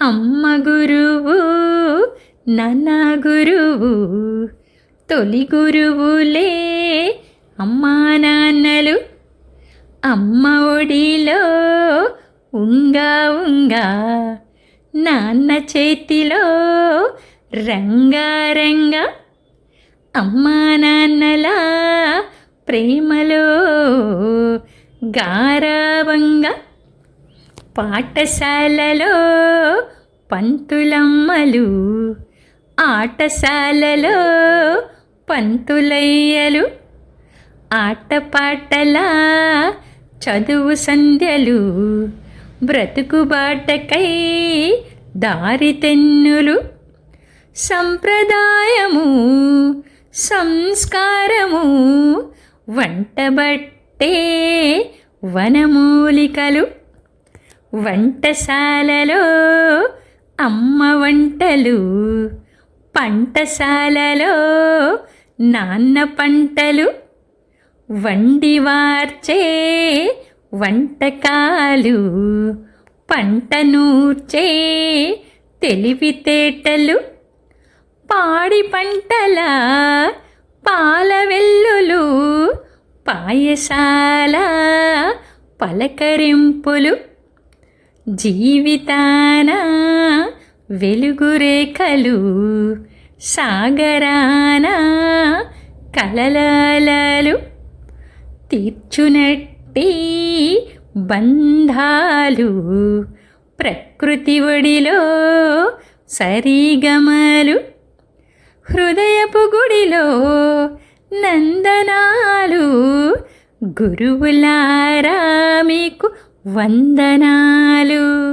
అమ్మ గురువు నాన్న గురువు తొలి గురువులే అమ్మా నాన్నలు. అమ్మ ఒడిలో ఉంగా ఉంగా నాన్న చేతిలో రంగారంగా అమ్మా నాన్నల ప్రేమలో గారావంగా పాఠశాలలో పంతులమ్మలు ఆటశాలలో పంతులయ్యలు. ఆటపాటల చదువు సంధ్యలు బ్రతుకు బాటకై సంప్రదాయము సంస్కారము వంటబట్టే వనమూలికలు. వంటశాలలో అమ్మ వంటలు పంటశాలలో నాన్న పంటలు వండి వార్చే వంటకాలు పంట నూర్చే తెలివితేటలు పాడి పంటల పాల వెల్లులు పాయసాల పలకరింపులు జీవితానా వెలుగురేఖలు సాగరాన కలలలలు తీర్చునట్టి బంధాలు. ప్రకృతి ఒడిలో సరిగమలు హృదయపు గుడిలో నందనాలు. గురువులారా మీకు వందనాలు.